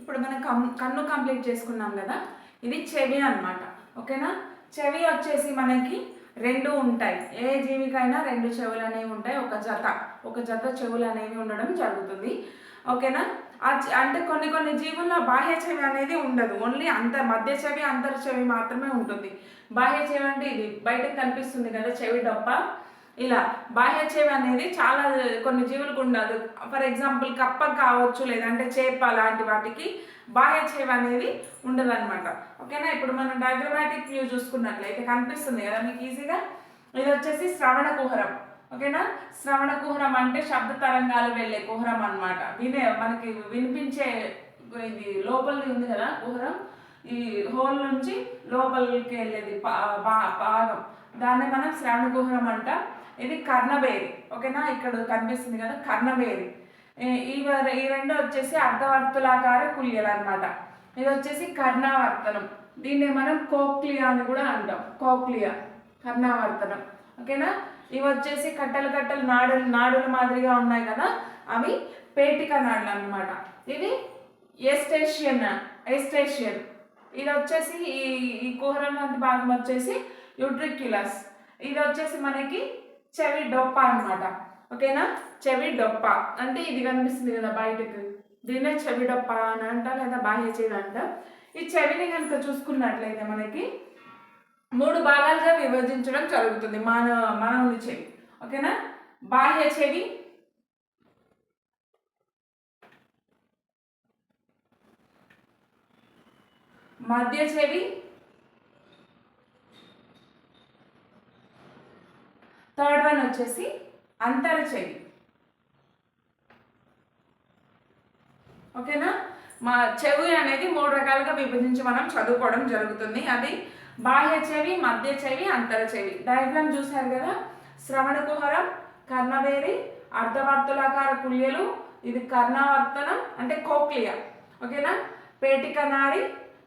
ఇప్పుడు మనం కం కన్ను కంప్లీట్ చేసుకున్నాం కదా? ఇది చెవి అనమాట ఓకేనా? చెవి వచ్చేసి మనకి రెండు ఉంటాయి. ఏ జీవికైనా రెండు చెవులు అనేవి ఉంటాయి. ఒక జత. ఒక జత చెవులు అనేవి ఉండడం జరుగుతుంది. ఓకేనా? అంటే కొన్ని కొన్ని జీవుల్లో బాహ్య చెవి అనేది ఉండదు. ఓన్లీ అంత మధ్య చెవి అంతర్ చెవి మాత్రమే ఉంటుంది. బాహ్య చెవి అంటే ఇది బయటకు కనిపిస్తుంది కదా చెవి డొప్ప. ఇలా బాహ్య చేవి అనేది చాలా కొన్ని జీవులకు ఉండదు. ఫర్ ఎగ్జాంపుల్ కప్ప కావచ్చు లేదంటే చేప లాంటి వాటికి బాహ్య చేవి అనేది ఉండదు అనమాట ఓకేనా ఇప్పుడు మనం డయాగ్రమాటిక్ వ్యూ చూసుకున్నట్లయితే కనిపిస్తుంది కదా మీకు ఈజీగా? ఇది వచ్చేసి శ్రవణ కుహరం. ఓకేనా శ్రవణ కుహరం అంటే శబ్ద తరంగాలు వెళ్ళే కుహరం అనమాట వినే మనకి వినిపించే ఇది లోపలిది ఉంది కదా కుహరం? ఈ హోల్ నుంచి లోపలికి వెళ్ళేది పా- భాగం దాన్ని మనం శ్రవణ కుహరం అంట. ఇది కర్ణబేరి ఓకేనా? ఇక్కడ కనిపిస్తుంది కదా కర్ణబేరి ఈ- ఈ రెండు వచ్చేసి అర్ధవర్తులాకార కుల్యలు అన్నమాట ఇది వచ్చేసి కర్ణావర్తనం. దీన్ని మనం కోక్లియా అని కూడా అంటాం. కోక్లియా కర్ణావర్తనం. ఓకేనా? ఇవి వచ్చేసి కట్టలు కట్టలు నాడులు నాడుల మాదిరిగా ఉన్నాయి కదా అవి పేటిక నాడులు అన్నమాట. ఇది ఎస్టేషియన్ ఎస్టేషియన్. ఇది వచ్చేసి ఈ ఈ కుహరం లాంటి భాగం వచ్చేసి యుడ్రిక్యులస్ ఇది వచ్చేసి మనకి చెవి డొప్ప అనమాట ఓకేనా? చెవి డొప్ప. అంటే ఇది కనిపిస్తుంది కదా బయటకు. దీన్నే చెవి డొప్ప అని అంట లేదా బాహ్య చెవి అంట ఈ చెవిని కనుక చూసుకున్నట్లయితే మనకి మూడు భాగాలుగా విభజించడం జరుగుతుంది. మానవ మానవుని చెవి. ఓకేనా? బాహ్య చెవి మధ్య చెవి థర్డ్ వన్ వచ్చేసి అంతర చెవి. ఓకేనా? మా చెవి అనేది మూడు రకాలుగా విభజించి మనం చదువుకోవడం జరుగుతుంది. అది బాహ్య చెవి మధ్య చెవి అంతర చెవి. డయాగ్రామ్ చూశారు కదా? శ్రవణ కుహరం కర్ణవేరి అర్ధవర్తులాకార కుల్యలు ఇది కర్ణావర్తనం అంటే కోక్లియా. ఓకేనా? పేటిక నాడి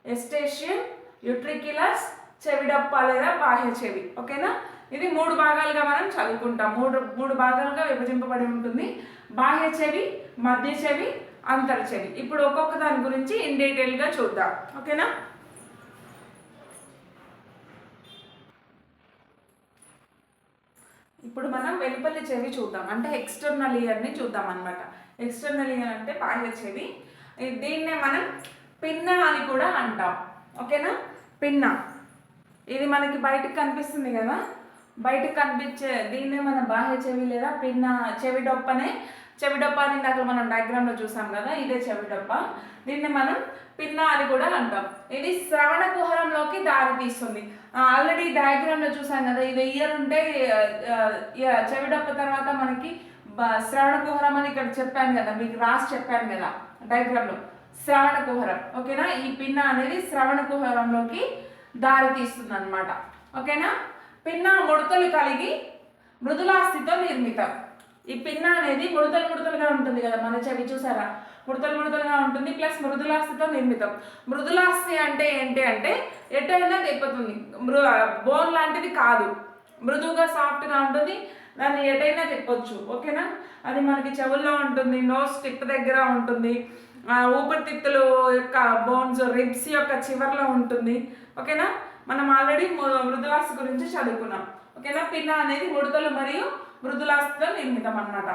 ఎస్టేషియన్ యుట్రికిలస్ చెవిడప్ప లేదా బాహ్య చెవి. ఓకేనా? ఇది మూడు భాగాలుగా మనం చదువుకుంటాం. మూడు మూడు భాగాలుగా విభజింపబడి ఉంటుంది. బాహ్య చెవి మధ్య చెవి అంతర చెవి. ఇప్పుడు ఒక్కొక్క దాని గురించి ఇన్ డీటెయిల్గా చూద్దాం. ఓకేనా? ఇప్పుడు మనం వెలుపలి చెవి చూద్దాం. అంటే ఎక్స్టర్నల్ ఇయర్ని చూద్దాం అనమాట ఎక్స్టర్నల్ ఇయర్ అంటే బాహ్య చెవి. దీన్నే మనం పిన్న అని కూడా అంటాం. ఓకేనా? పిన్న. ఇది మనకి బయటకు కనిపిస్తుంది కదా? బయటకు కనిపించే దీన్నే మన బాహ్య చెవి లేదా పిన్న చెవి డొప్పనే చెవి డొప్ప అని ఇందాక మనం డయాగ్రామ్లో చూసాం కదా ఇదే చెవి డొప్ప. దీన్ని మనం పిన్న అని కూడా అంటాం. ఇది శ్రవణ కుహరంలోకి దారి తీస్తుంది. ఆల్రెడీ డయాగ్రామ్లో చూసాం కదా ఇది ఇయర్ ఉంటే ఆ, చెవి డొప్ప తర్వాత మనకి శ్రవణ కుహరం అని ఇక్కడ చెప్పాను కదా మీకు రాసి చెప్పాను కదా డయాగ్రామ్లో శ్రవణ కుహరం ఓకేనా? ఈ పిన్న అనేది శ్రవణ కుహరంలోకి దారి తీస్తుంది అనమాట ఓకేనా? పిన్న ముడతలు కలిగి మృదులాస్థితో నిర్మితం ఈ పిన్న అనేది ముడతలు ముడతలుగా ఉంటుంది కదా మన చెవి చూసారా? ముడతలు ముడతలుగా ఉంటుంది ప్లస్ మృదులాస్థితో నిర్మితం మృదులాస్థి అంటే ఏంటి అంటే ఎటైనా తిప్పుతుంది. మృ బోన్ లాంటిది కాదు. మృదువుగా సాఫ్ట్గా ఉంటుంది. దాన్ని ఎటైనా తిప్పొచ్చు. ఓకేనా? అది మనకి చెవుల్లో ఉంటుంది నోస్ టిప్ దగ్గర ఉంటుంది ఊపిరితిత్తులు యొక్క బోన్స్ రిబ్స్ యొక్క చివర్లో ఉంటుంది. ఓకేనా? మనం ఆల్రెడీ మృదులాస్థి గురించి చదువుకున్నాం. ఓకేనా? పిన్న అనేది ముడతలు మరియు మృదులాస్థితో నిర్మితం అన్నమాట.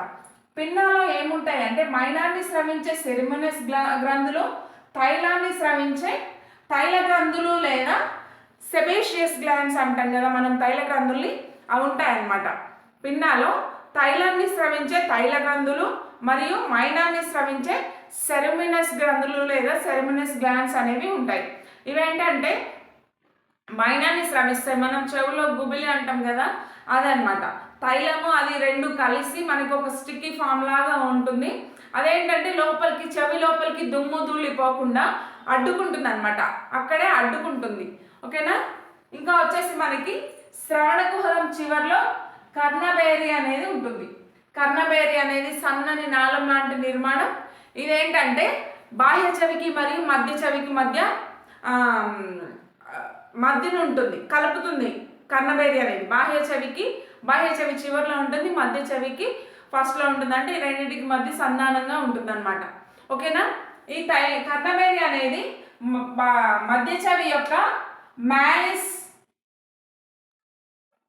పిన్నాలో ఏముంటాయి అంటే మైనాన్ని స్రవించే సెరిమోనియస్ గ్రంథులు తైలాన్ని స్రవించే తైల గ్రంథులు లేదా సెబేషియస్ గ్లాండ్స్ అంటాం కదా మనం తైల గ్రంథుల్ని అవి ఉంటాయన్నమాట. పిన్నాలో తైలాన్ని స్రవించే తైల గ్రంథులు మరియు మైనాన్ని స్రవించే సెరమినస్ గ్రంథులు లేదా సెరమినస్ గ్లాండ్స్ అనేవి ఉంటాయి. ఇవేంటంటే మైనాన్ని స్రవిస్తాయి మనం చెవులో గుబిలి అంటాం కదా అదనమాట తైలము అది రెండు కలిసి మనకు ఒక స్టిక్కీ ఫామ్ లాగా ఉంటుంది. అదేంటంటే లోపలికి చెవి లోపలికి దుమ్ము ధూళిపోకుండా అడ్డుకుంటుంది అనమాట అక్కడే అడ్డుకుంటుంది. ఓకేనా? ఇంకా వచ్చేసి మనకి శ్రవణ కుహరం చివర్లో కర్ణబేరి అనేది ఉంటుంది. కర్ణబేరి అనేది సన్నని నాళం లాంటి నిర్మాణం. ఇదేంటంటే బాహ్య చెవికి మరియు మధ్య చెవికి మధ్య మధ్యన ఉంటుంది కలుపుతుంది. కన్నబేరి అనేది బాహ్య చెవికి బాహ్య చెవి చివరిలో ఉంటుంది మధ్య చెవికి ఫస్ట్లో ఉంటుంది అంటే ఈ రెండింటికి మధ్య సంధానంగా ఉంటుంది అనమాట ఓకేనా? ఈ టై కన్నబేరి అనేది మధ్య చెవి యొక్క మ్యాలిస్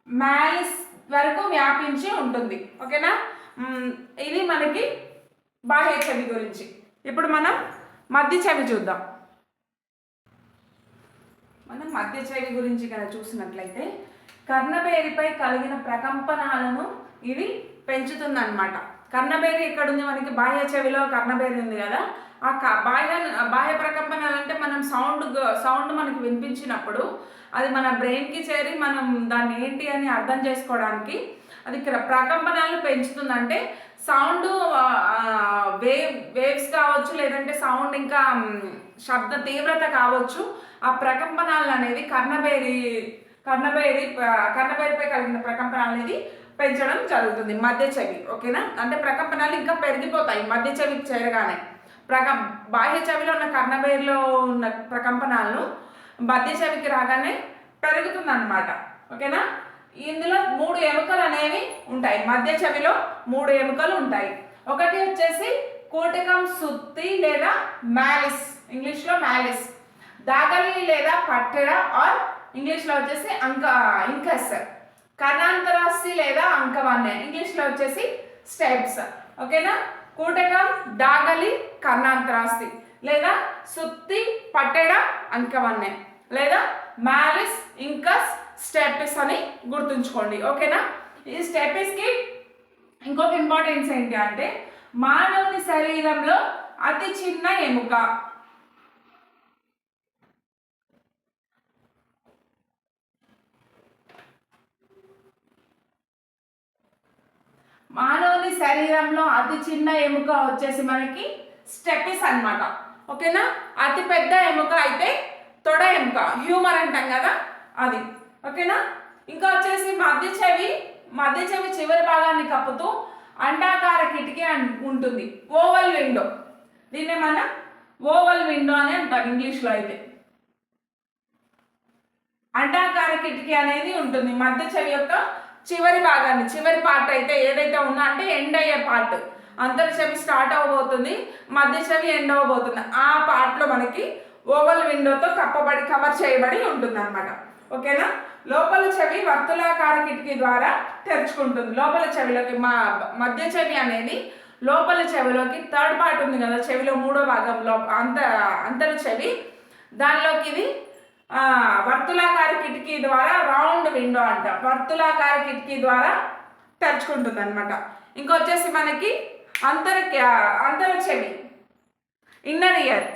మ్యాలిస్ వరకు వ్యాపించి ఉంటుంది. ఓకేనా? ఇది మనకి బాహ్య చెవి గురించి. ఇప్పుడు మనం మధ్య చెవి చూద్దాం. మనం మధ్య చెవి గురించి కనుక చూసినట్లయితే కర్ణబేరిపై కలిగిన ప్రకంపనాలను ఇది పెంచుతుందన్నమాట. కర్ణబేరి ఎక్కడ ఉంది మనకి? బాహ్య చెవిలో కర్ణబేరి ఉంది కదా. ఆ క- బాహ్య బాహ్య ప్రకంపనాలు అంటే మనం సౌండ్ సౌండ్ మనకి వినిపించినప్పుడు అది మన బ్రెయిన్కి చేరి మనం దాన్ని ఏంటి అని అర్థం చేసుకోవడానికి అది ప్రకంపనాలను పెంచుతుందంటే సౌండ్ వేవ్ వేవ్స్ కావచ్చు లేదంటే సౌండ్ ఇంకా శబ్ద తీవ్రత కావచ్చు ఆ ప్రకంపనాలు అనేది కర్ణబేరి కర్ణబేరి కర్ణబేరిపై కలిగిన ప్రకంపనాలు అనేది పెంచడం జరుగుతుంది. మధ్య చెవి ఓకేనా? అంటే ప్రకంపనాలు ఇంకా పెరిగిపోతాయి. మధ్య చెవికి చేరగానే ప్రకం బాహ్య చెవిలో ఉన్న కర్ణబేరిలో ఉన్న ప్రకంపనాలను మధ్య చెవికి రాగానే పెరుగుతుంది అనమాట ఓకేనా? ఇందులో మూడు ఎముకలు అనేవి ఉంటాయి. మధ్య చెవిలో మూడు ఎముకలు ఉంటాయి. ఒకటి వచ్చేసి కోటికం సుత్తి లేదా మ్యాలిస్ ఇంగ్లీష్లో మ్యాలిస్ దాగలి లేదా పట్టెడ ఆర్ ఇంగ్లీష్లో వచ్చేసి అంక ఇంకస్. కర్ణాంతరాస్తి లేదా అంకవన్నె ఇంగ్లీష్లో వచ్చేసి స్టెప్స్. ఓకేనా? కూటకం దాగలి కర్ణాంతరాస్తి. లేదా సుత్తి పట్టెడ అంకవన్నె లేదా మ్యాలిస్ ఇంకస్ స్టెపిస్ అని గుర్తుంచుకోండి. ఓకేనా? ఈ స్టెపిస్కి ఇంకొక ఇంపార్టెన్స్ ఏంటి అంటే మానవుని శరీరంలో అతి చిన్న ఎముక. మానవుని శరీరంలో అతి చిన్న ఎముక వచ్చేసి మనకి స్టెపిస్ అన్నమాట. ఓకేనా? అతి పెద్ద ఎముక అయితే తొడ ఎముక హ్యూమర్ అంటాం కదా అది. ఓకేనా? ఇంకా వచ్చేసి మధ్య చెవి మధ్య చెవి చివరి భాగాన్ని కప్పుతూ అండాకార కిటికీ అన్- ఉంటుంది. Oval window. దీన్నే మనం ఓవల్ విండో అని అంటాం ఇంగ్లీష్లో అయితే. అండాకార కిటికీ అనేది ఉంటుంది. మధ్య చెవి యొక్క చివరి భాగాన్ని చివరి పార్ట్ అయితే ఏదైతే ఉందో అంటే ఎండ్ అయ్యే పార్ట్ అంతర్ చెవి స్టార్ట్ అవ్వబోతుంది మధ్య చెవి ఎండ్ అవ్వబోతుంది ఆ పార్ట్లో మనకి ఓవల్ విండోతో కప్పబడి కవర్ చేయబడి ఉంటుంది అనమాట ఓకేనా? లోపల చెవి వర్తులాకార కిటికీ ద్వారా తెరుచుకుంటుంది. లోపల చెవిలోకి మా మధ్య చెవి అనేది లోపల చెవిలోకి థర్డ్ పార్ట్ ఉంది కదా చెవిలో మూడో భాగంలో అంత అంతర చెవి. దానిలోకి ఇది వర్తులాకార కిటికీ ద్వారా రౌండ్ విండో అంట. వర్తులాకార కిటికీ ద్వారా తెరుచుకుంటుంది అనమాట ఇంకొచ్చేసి మనకి అంతర అంతర చెవి. ఇన్నర్ ఇయర్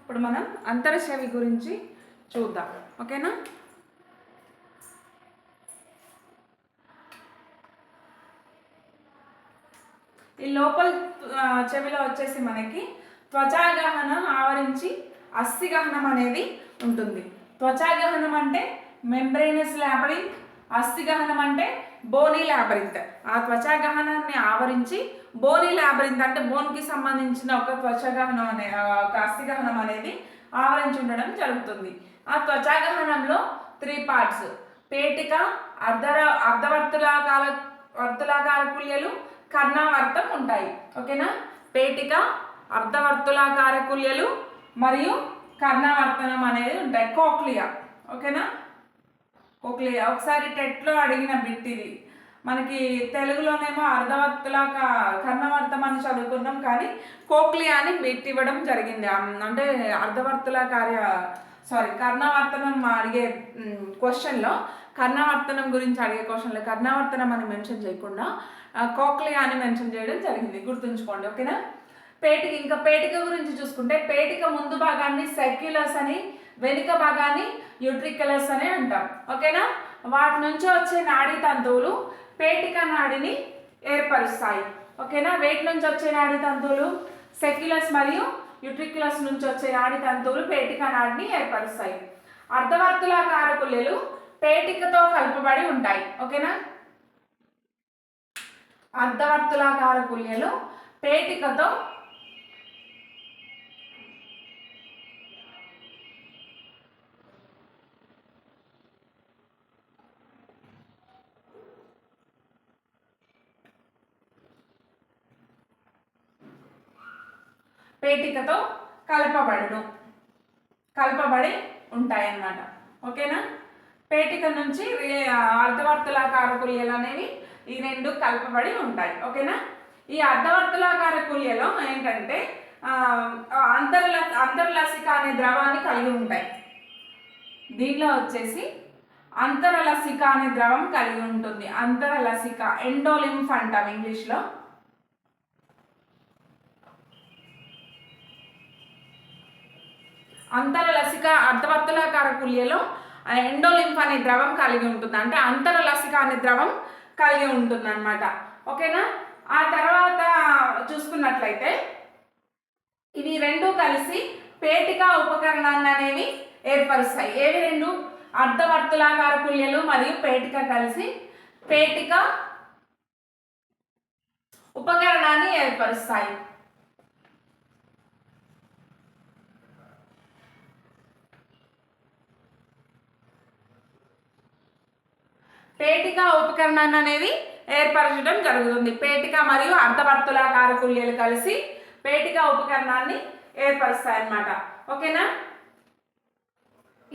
ఇప్పుడు మనం అంతర చెవి గురించి చూద్దాం. ఓకేనా? ఈ లోపల చెవిలో వచ్చేసి మనకి త్వచాగహనం ఆవరించి అస్థిగహనం అనేది ఉంటుంది. త్వచాగహనం అంటే మెంబ్రేనస్ ల్యాబరింగ్ అస్థిగహనం అంటే బోనీ ల్యాబరింత్ ఆ త్వచాగహనాన్ని ఆవరించి బోనీ ల్యాబరింత్ అంటే బోన్కి సంబంధించిన ఒక త్వచాగహనం అనే ఒక అస్థిగహనం అనేది ఆవరించి ఉండడం జరుగుతుంది. ఆ త్వచాగహనంలో త్రీ పార్ట్స్ పేటిక అర్ధర అర్ధవర్తులాకాల వర్తులాకాల పుల్యలు కర్ణావర్తం ఉంటాయి. ఓకేనా? పేటిక అర్ధవర్తులాకార కుల్యలు మరియు కర్ణావర్తనం అనేది ఉంటాయి. కోక్లియా. ఓకేనా? కోక్లియా. ఒకసారి టెట్లో అడిగిన బిట్ ఇది మనకి తెలుగులోనేమో అర్ధవర్తులా కర్ణవర్తం అని చదువుకున్నాం కానీ కోక్లియా అని బిట్ ఇవ్వడం జరిగింది. అంటే అర్ధవర్తుల కార్య సారీ కర్ణవర్తనం అడిగే క్వశ్చన్లో కర్ణవర్తనం గురించి అడిగే క్వశ్చన్లో కర్ణవర్తనం అని మెన్షన్ చేయకుండా కోక్లియా అని మెన్షన్ చేయడం జరిగింది. గుర్తుంచుకోండి. ఓకేనా? పేటిక ఇంకా పేటిక గురించి చూసుకుంటే పేటిక ముందు భాగాన్ని సెక్యులస్ అని వెనుక భాగాన్ని యూట్రికలస్ అని అంటాం. ఓకేనా? వాటి నుంచి వచ్చే నాడీ తంతువులు పేటిక నాడిని ఏర్పరుస్తాయి. ఓకేనా? వేటి నుంచి వచ్చే నాడీ తంతువులు? సెక్యులస్ మరియు యూట్రికులస్ నుంచి వచ్చే నాడీ తంతువులు పేటిక నాడిని ఏర్పరుస్తాయి. అర్ధవర్తులాకార కుల్లెలు పేటికతో కలుపబడి ఉంటాయి. ఓకేనా? అర్ధవర్తులాకార కుల్యలు పేటికతో పేటికతో కలపబడును. కలపబడి ఉంటాయన్నమాట. ఓకేనా? పేటిక నుంచి అర్ధవర్తులాకార కుల్యలు అనేవి ఈ రెండు కలపబడి ఉంటాయి. ఓకేనా? ఈ అర్ధవర్తులాకార కుల్యలో ఏంటంటే అంతర్ల అంతర్లసిక అనే ద్రవాన్ని కలిగి ఉంటాయి. దీనిలో వచ్చేసి అంతరలసిక అనే ద్రవం కలిగి ఉంటుంది. అంతరలసిక ఎండోలింఫ్ అంటాం ఇంగ్లీష్లో. అంతరలసిక అర్ధవర్తులాకార కుల్యలో ఎండోలింఫ్ అనే ద్రవం కలిగి ఉంటుంది. అంటే అంతరలసిక అనే ద్రవం కలిగి ఉంటుంది అనమాట ఓకేనా? ఆ తర్వాత చూసుకున్నట్లయితే ఇవి రెండు కలిసి పేటిక ఉపకరణాన్ని అనేవి ఏర్పరుస్తాయి. ఏవి రెండు? అర్ధవర్తులాకార కుల్యలు మరియు పేటిక కలిసి పేటిక ఉపకరణాన్ని ఏర్పరుస్తాయి. పేటిక ఉపకరణాన్ని అనేది ఏర్పరచడం జరుగుతుంది. పేటిక మరియు అర్ధవర్తుల కారకుల్యలు కలిసి పేటిక ఉపకరణాన్ని ఏర్పరుస్తాయి అన్నమాట ఓకేనా?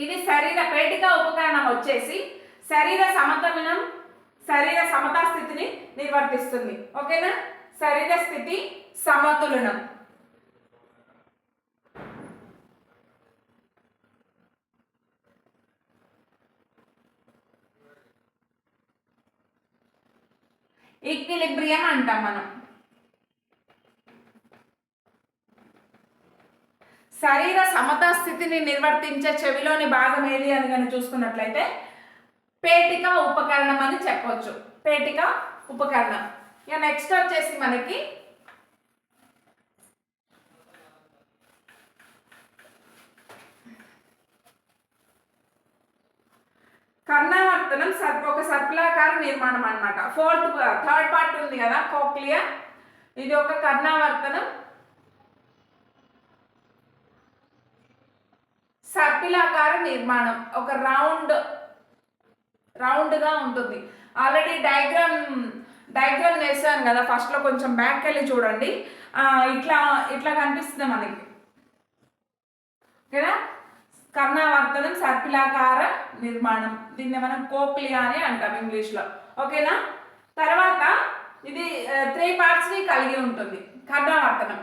ఇది శరీర పేటిక ఉపకరణం వచ్చేసి శరీర సమతులనం శరీర సమతా స్థితిని నిర్వర్తిస్తుంది. ఓకేనా? శరీర స్థితి సమతులనం. ఈక్విలిబ్రియం అంటాం మనం. శరీర సమతా స్థితిని నిర్వర్తించే చెవిలోని భాగం ఏది అని కనుక చూసుకున్నట్లయితే పేటిక ఉపకరణం అని చెప్పవచ్చు పేటిక ఉపకరణం. ఇక నెక్స్ట్ వచ్చేసి మనకి కర్ణావర్తనం సర్ప ఒక సర్పులాకార నిర్మాణం అనమాట ఫోర్త్ థర్డ్ పార్ట్ ఉంది కదా కోక్లియా ఇది ఒక కర్ణావర్తనం సర్పిలాకార నిర్మాణం ఒక రౌండ్ రౌండ్గా ఉంటుంది. ఆల్రెడీ డయాగ్రామ్ డయాగ్రామ్ వేసాను కదా ఫస్ట్లో కొంచెం బ్యాక్ వెళ్ళి చూడండి ఇట్లా ఇట్లా కనిపిస్తుంది మనకి. ఓకేనా? కర్ణావర్తనం సర్పిలాకార నిర్మాణం. దీన్ని మనం కోక్లియా అని అంటాం ఇంగ్లీష్లో. ఓకేనా? తర్వాత ఇది త్రీ పార్ట్స్ని కలిగి ఉంటుంది. కర్ణావర్తనం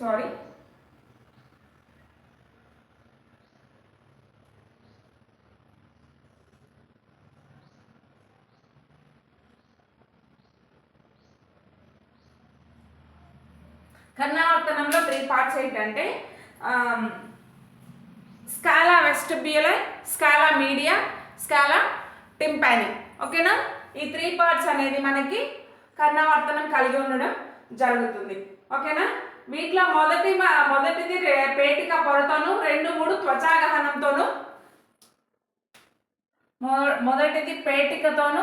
సారీ కర్ణావర్తనంలో త్రీ పార్ట్స్ ఏంటంటే scala vestibular scala media scala tympani ఓకేనా? ఈ త్రీ పార్ట్స్ అనేది మనకి కర్ణావర్తనం కలిగి ఉండడం జరుగుతుంది. ఓకేనా? వీటిలో మొదటి మొదటిది పేటిక పొరతోను రెండు మూడు త్వచాగహనంతోను మొ- మొదటిది పేటికతోను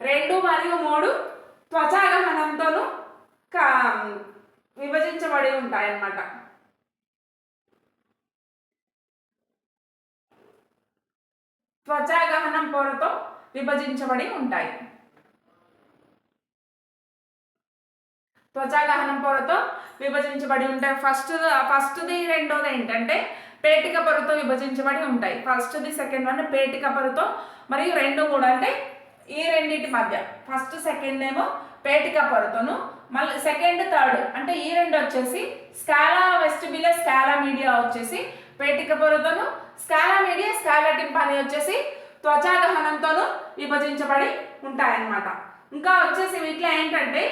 రెండు మరియు మూడు త్వచాగహనంతోను కా విభజించబడి ఉంటాయన్నమాట. త్వచాగహనం పొరతో విభజించబడి ఉంటాయి. త్వచాగహనం పొరతో విభజించబడి ఉంటాయి. ఫస్ట్ ఫస్ట్ది రెండోది ఏంటంటే పేటిక పొరతో విభజించబడి ఉంటాయి. ఫస్ట్ది సెకండ్ వన్ పేటిక పొరతో మరియు రెండు మూడు అంటే ఈ రెండింటి మధ్య. ఫస్ట్ సెకండ్ ఏమో పేటిక పొరతోను మళ్ళీ సెకండ్ థర్డ్ అంటే ఈ రెండు వచ్చేసి స్కాలా వెస్టిబిలస్ స్కాలా మీడియా వచ్చేసి పేటిక పొరతోను స్కాలా మీడియా స్కాలా టింపాని వచ్చేసి త్వచాగహనంతోను విభజించబడి ఉంటాయన్నమాట. ఇంకా వచ్చేసి వీటిలో ఏంటంటే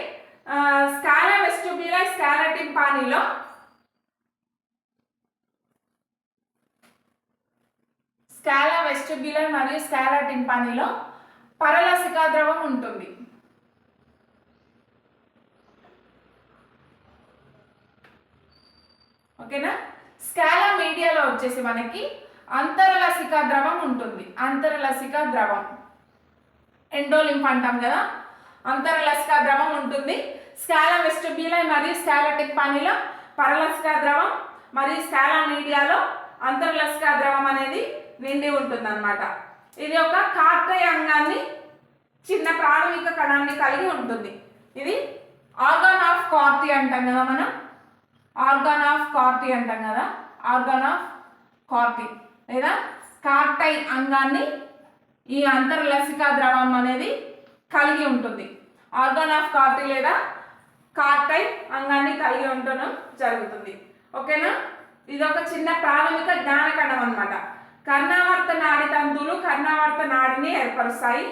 స్కాలా వెస్టిబ్యులర్ స్కాలా టింపానీలో స్కాలా వెస్టిబ్యులర్ మరియు స్కాలా టింపానీలో పరలసికా ద్రవం ఉంటుంది. ఓకేనా? స్కాలా మీడియాలో వచ్చేసి మనకి అంతరలసికా ద్రవం ఉంటుంది. అంతరలసికా ద్రవం. ఎండోలింఫ్ అంటాం కదా? అంతరలసికా ద్రవం ఉంటుంది. స్కాలా వెస్టిబ్యులై మరియు స్కాలటిక్ పనిలో పరలసిక ద్రవం మరియు స్కాలా మీడియాలో అంతర్లసికా ద్రవం అనేది నిండి ఉంటుంది అనమాట ఇది ఒక కార్టై అంగాన్ని చిన్న ప్రాథమిక కణాన్ని కలిగి ఉంటుంది. ఇది ఆర్గాన్ ఆఫ్ కార్టీ అంటాం కదా మనం? ఆర్గాన్ ఆఫ్ కార్టీ అంటాం కదా? ఆర్గాన్ ఆఫ్ కార్టీ లేదా కార్టై అంగాన్ని ఈ అంతర్లసికా ద్రవం అనేది కలిగి ఉంటుంది. ఆర్గాన్ ఆఫ్ కార్టీ లేదా కార్టై అంగాన్ని కలిగి ఉండడం జరుగుతుంది. ఓకేనా? ఇది ఒక చిన్న ప్రాథమిక జ్ఞానకణం అన్నమాట. కర్ణావర్త నాడి తంతువులు కర్ణావర్త నాడిని ఏర్పరుస్తాయి.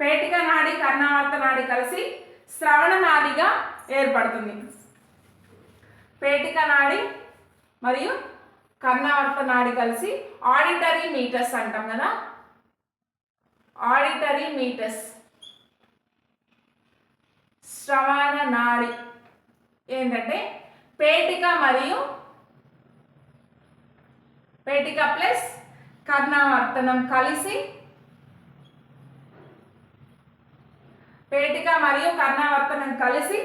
పేటిక నాడి కర్ణావర్త నాడి కలిసి శ్రవణ నాడిగా ఏర్పడుతుంది. పేటిక నాడి మరియు కర్ణావర్త నాడి కలిసి ఆడిటరీ మీటర్స్ అంటాం కదా. Auditory meters. శ్రవణ నాడి ఏంటంటే పేటిక మరియు పేటిక ప్లస్ కర్ణావర్తనం కలిసి పేటిక మరియు కర్ణావర్తనం కలిసి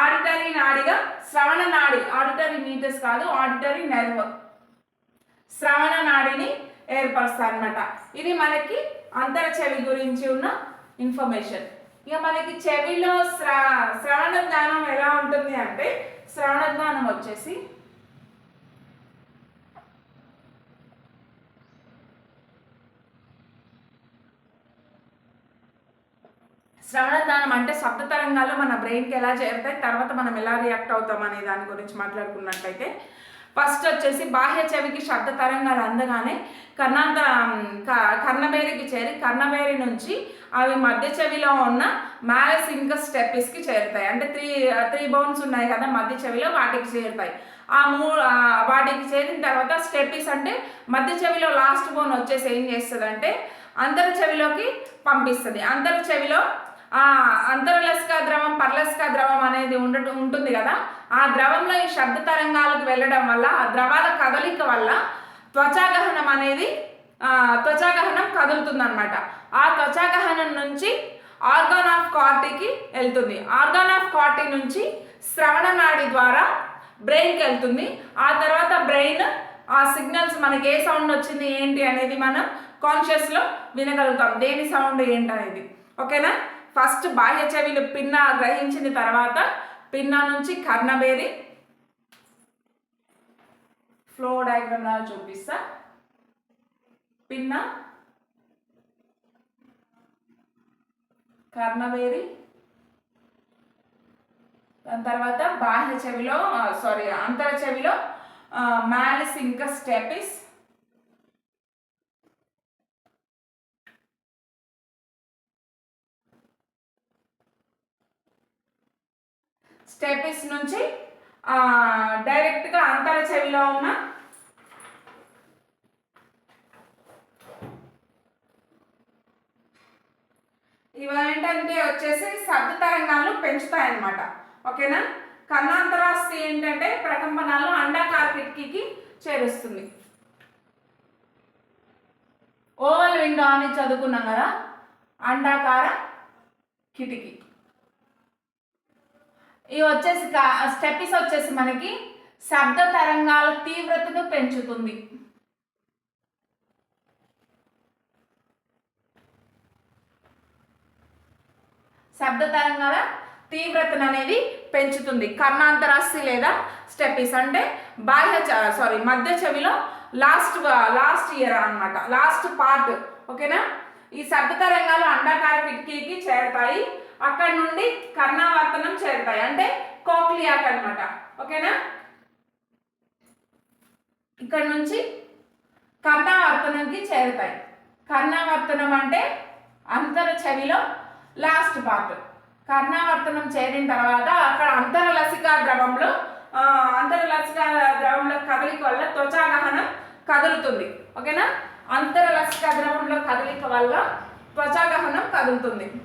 ఆడిటరీ నాడిగా శ్రవణ నాడి ఆడిటరీ మీటర్స్ కాదు ఆడిటరీ నెర్వ్. శ్రవణ నాడిని ఏర్పరుస్తారనమాట ఇది మనకి అంతర చెవి గురించి ఉన్న ఇన్ఫర్మేషన్. ఇక మనకి చెవిలో శ్రవణ జ్ఞానం ఎలా ఉంటుంది అంటే శ్రవణ జ్ఞానం వచ్చేసి శ్రవణ అంటే శబ్ద తరంగాలు మన బ్రెయిన్కి ఎలా చేరుతాయి తర్వాత మనం ఎలా రియాక్ట్ అవుతాం అనే దాని గురించి మాట్లాడుకున్నట్లయితే ఫస్ట్ వచ్చేసి బాహ్య చెవికి శబ్ద తరంగాలు అందగానే కర్ణాంత క- కర్ణబేరికి చేరి కర్ణబేరి నుంచి అవి మధ్య చెవిలో ఉన్న మ్యాలస్ ఇంకా స్టెపిస్కి చేరుతాయి. అంటే త్రీ త్రీ బోన్స్ ఉన్నాయి కదా మధ్య చెవిలో వాటికి చేరుతాయి. ఆ మూ వాటికి చేరిన తర్వాత స్టెపిస్ అంటే మధ్య చెవిలో లాస్ట్ బోన్ వచ్చేసి ఏం చేస్తుంది అంటే అంతర చెవిలోకి పంపిస్తుంది. అంతర చెవిలో అంతరలస్క ద్రవం పర్లస్క ద్రవం అనేది ఉండటం ఉంటుంది కదా? ఆ ద్రవంలో ఈ శబ్ద తరంగాలకు వెళ్ళడం వల్ల ఆ ద్రవాల కదలిక వల్ల త్వచాగహనం అనేది త్వచాగహనం కదులుతుంది ఆ త్వచాగహనం నుంచి ఆర్గాన్ ఆఫ్ కార్టీకి వెళ్తుంది. ఆర్గాన్ ఆఫ్ కార్టీ నుంచి శ్రవణ నాడి ద్వారా బ్రెయిన్కి వెళ్తుంది. ఆ తర్వాత బ్రెయిన్ ఆ సిగ్నల్స్ మనకి ఏ సౌండ్ వచ్చింది ఏంటి అనేది మనం కాన్షియస్లో వినగలుగుతాం. దేని సౌండ్ ఏంటి అనేది ఓకేనా? ఫస్ట్ బాహ్య చెవిలు పిన్న గ్రహించిన తర్వాత పిన్న నుంచి కర్ణబేరి ఫ్లో డయాగ్రామ్ లాగా చూపిస్తా. పిన్న. కర్ణబేరి దాని తర్వాత బాహ్య చెవిలో సారీ అంతర చెవిలో మ్యాలిస్ ఇంకా స్టెపిస్. స్టెపిస్ నుంచి డైరెక్ట్గా అంతర చెవిలో ఉన్న ఇవేంటంటే వచ్చేసి శబ్ద తరంగాలను పెంచుతాయి అన్నమాట ఓకేనా? కన్నాంతరాస్తి ఏంటంటే ప్రకంపనాలను అండాకార కిటికీకి చేరుస్తుంది. ఓవల్ విండో అని చదువుకున్నాం కదా? అండాకార కిటికీ. ఇవి వచ్చేసి స్టెపిస్ వచ్చేసి మనకి శబ్ద తరంగాల తీవ్రతను పెంచుతుంది. శబ్ద తరంగాల తీవ్రతను అనేది పెంచుతుంది. కర్ణాంతరాస్తి లేదా స్టెపిస్ అంటే బాహ్య సారీ మధ్య చెవిలో లాస్ట్ లాస్ట్ ఇయర్ అన్నమాట. లాస్ట్ పార్ట్ ఓకేనా ఈ శబ్ద తరంగాలు అండాకార కిటికీకి చేరతాయి. అక్కడ నుండి కర్ణావర్తనం చేరుతాయి. అంటే కోక్లియాక్ అన్నమాట. ఓకేనా? ఇక్కడ నుంచి కర్ణావర్తనంకి చేరుతాయి. కర్ణావర్తనం అంటే అంతర చెవిలో లాస్ట్ పార్ట్. కర్ణావర్తనం చేరిన తర్వాత అక్కడ అంతరలసిక ద్రవంలో అంతర అంతరలసిక ద్రవంలో కదలిక వల్ల త్వచాగహనం కదులుతుంది. ఓకేనా? అంతరలసిక ద్రవంలో కదలిక వల్ల త్వచాగహనం కదులుతుంది.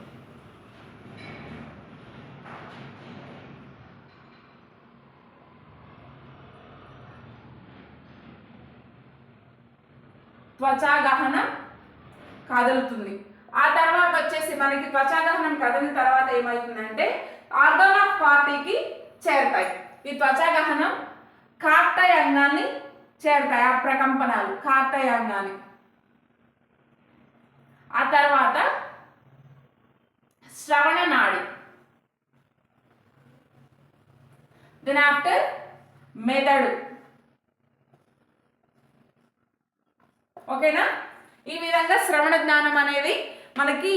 త్వచాగహనం కదులుతుంది. ఆ తర్వాత వచ్చేసి మనకి త్వచాగహనం కదిలిన తర్వాత ఏమవుతుందంటే ఆర్గన్ ఆఫ్ పార్టీకి చేరుతాయి. ఈ త్వచాగహనం కార్టయ అంగాన్ని చేరుతాయి ఆ ప్రకంపనాలు కాక్టయాంగాన్ని ఆ తర్వాత శ్రవణ నాడి. దెన్ ఆఫ్టర్ మెదడు. ఓకేనా? ఈ విధంగా శ్రవణ జ్ఞానం అనేది మనకి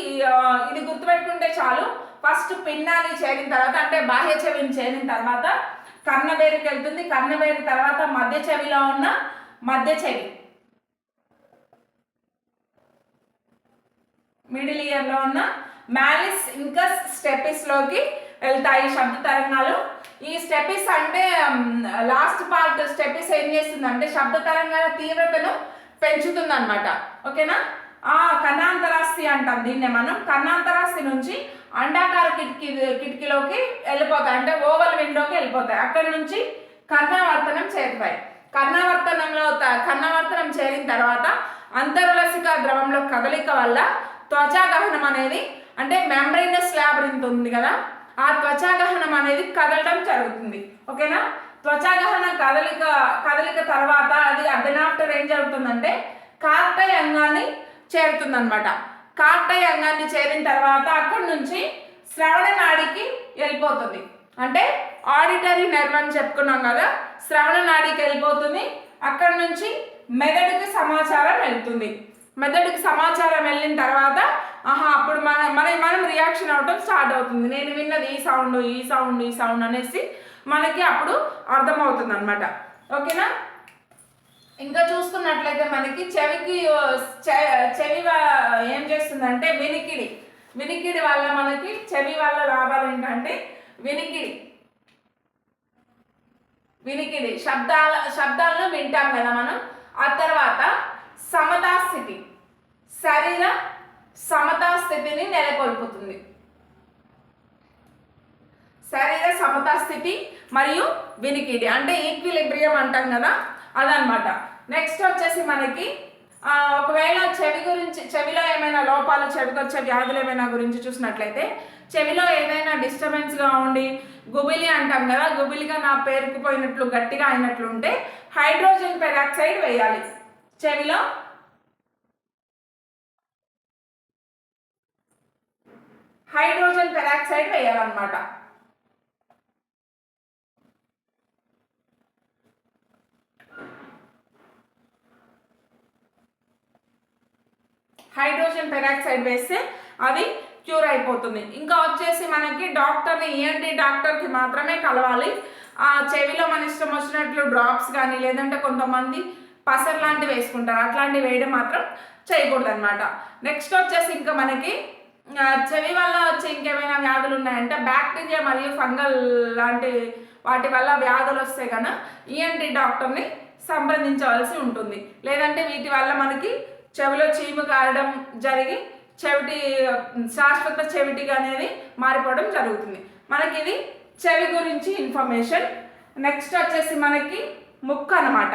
ఇది గుర్తుపెట్టుకుంటే చాలు. ఫస్ట్ పిన్నాని చేరిన తర్వాత అంటే బాహ్య చెవిని చేరిన తర్వాత కర్ణబేరుకి వెళ్తుంది. కర్ణబేరు తర్వాత మధ్య చెవిలో ఉన్న మధ్య చెవి. మిడిల్ ఇయర్లో ఉన్న మ్యాలిస్ ఇంకా స్టెపిస్లోకి వెళ్తాయి శబ్ద తరంగాలు. ఈ స్టెపిస్ అంటే లాస్ట్ పార్ట్ స్టెపిస్ ఏం చేస్తుంది అంటే శబ్ద తరంగాల తీవ్రతను పెంచుతుంది అనమాట ఓకేనా? ఆ కన్నాంతరాస్తి అంటాం దీన్నే మనం. కన్నాంతరాస్తి నుంచి అండాకార కిటికీ కిటికీలోకి వెళ్ళిపోతాయి. అంటే ఓవల్ విండోకి వెళ్ళిపోతాయి. అక్కడి నుంచి కర్ణావర్తనం చేరుతాయి. కర్ణావర్తనంలో త- కర్ణావర్తనం చేరిన తర్వాత అంతర్లసిక ద్రవంలో కదలిక వల్ల త్వచాగహనం అనేది అంటే మెంబ్రైనస్ ల్యాబ్రింత్ ఉంది కదా ఆ త్వచాగహనం అనేది కదలడం జరుగుతుంది. ఓకేనా? త్వచాగహన కదలిక కదలిక తర్వాత అది అర్ధన్ ఆఫ్టర్ ఏం జరుగుతుందంటే కార్టై అంగాన్ని చేరుతుందన్నమాట. కార్టై అంగాన్ని చేరిన తర్వాత అక్కడి నుంచి శ్రవణ నాడికి వెళ్ళిపోతుంది. అంటే ఆడిటరీ నర్వ్ అని చెప్పుకున్నాం కదా శ్రవణ నాడికి వెళ్ళిపోతుంది. అక్కడి నుంచి మెదడుకి సమాచారం వెళ్తుంది. మెదడుకి సమాచారం వెళ్ళిన తర్వాత ఆహా అప్పుడు మన మన మనం రియాక్షన్ అవటం స్టార్ట్ అవుతుంది. నేను విన్నది ఈ సౌండ్ ఈ సౌండ్ ఈ సౌండ్ అనేసి మనకి అప్పుడు అర్థమవుతుంది అనమాట ఓకేనా? ఇంకా చూసుకున్నట్లయితే మనకి చెవికి చె- చెవి ఏం చేస్తుందంటే వినికిడి. వినికిడి వల్ల మనకి చెవి వల్ల లాభాలు ఏంటంటే వినికిడి. వినికిడి. శబ్దాల శబ్దాలను వింటాం కదా మనం. ఆ తర్వాత సమతాస్థితి. శరీర సమతాస్థితిని నెలకొల్పుతుంది. శరీర సమతా స్థితి మరియు వినికిడి అంటే ఈక్విలిబ్రియం అంటాం కదా అదనమాట నెక్స్ట్ వచ్చేసి మనకి ఒకవేళ చెవి గురించి చెవిలో ఏమైనా లోపాలు చెవికొచ్చే వ్యాధులు ఏమైనా గురించి చూసినట్లయితే చెవిలో ఏదైనా డిస్టర్బెన్స్గా ఉండి గుబిలి అంటాం కదా గుబిలిగా నా పేరుకుపోయినట్లు గట్టిగా అయినట్లు ఉంటే హైడ్రోజన్ పెరాక్సైడ్ వేయాలి. చెవిలో హైడ్రోజన్ పెరాక్సైడ్ వేయాలన్నమాట. హైడ్రోజన్ పెరాక్సైడ్ వేస్తే అది క్యూర్ అయిపోతుంది. ఇంకా వచ్చేసి మనకి డాక్టర్ని ఈఎన్టీ డాక్టర్కి మాత్రమే కలవాలి. ఆ చెవిలో మన ఇష్టం వచ్చినట్లు డ్రాప్స్ కానీ లేదంటే కొంతమంది పసర్ లాంటివి వేసుకుంటారు. అట్లాంటివి వేయడం మాత్రం చేయకూడదు అనమాట నెక్స్ట్ వచ్చేసి ఇంకా మనకి చెవి వల్ల వచ్చే ఇంకేమైనా వ్యాధులు ఉన్నాయంటే బ్యాక్టీరియా మరియు ఫంగల్ లాంటి వాటి వల్ల వ్యాధులు వస్తే కనుక ఈఎన్టీ డాక్టర్ని సంప్రదించవలసి ఉంటుంది. లేదంటే వీటి వల్ల మనకి చెవిలో చీము కారడం జరిగి చెవిటి శాశ్వత చెవిటిగా అనేది మారిపోవడం జరుగుతుంది. మనకి ఇది చెవి గురించి ఇన్ఫర్మేషన్. నెక్స్ట్ వచ్చేసి మనకి ముక్కు అన్నమాట.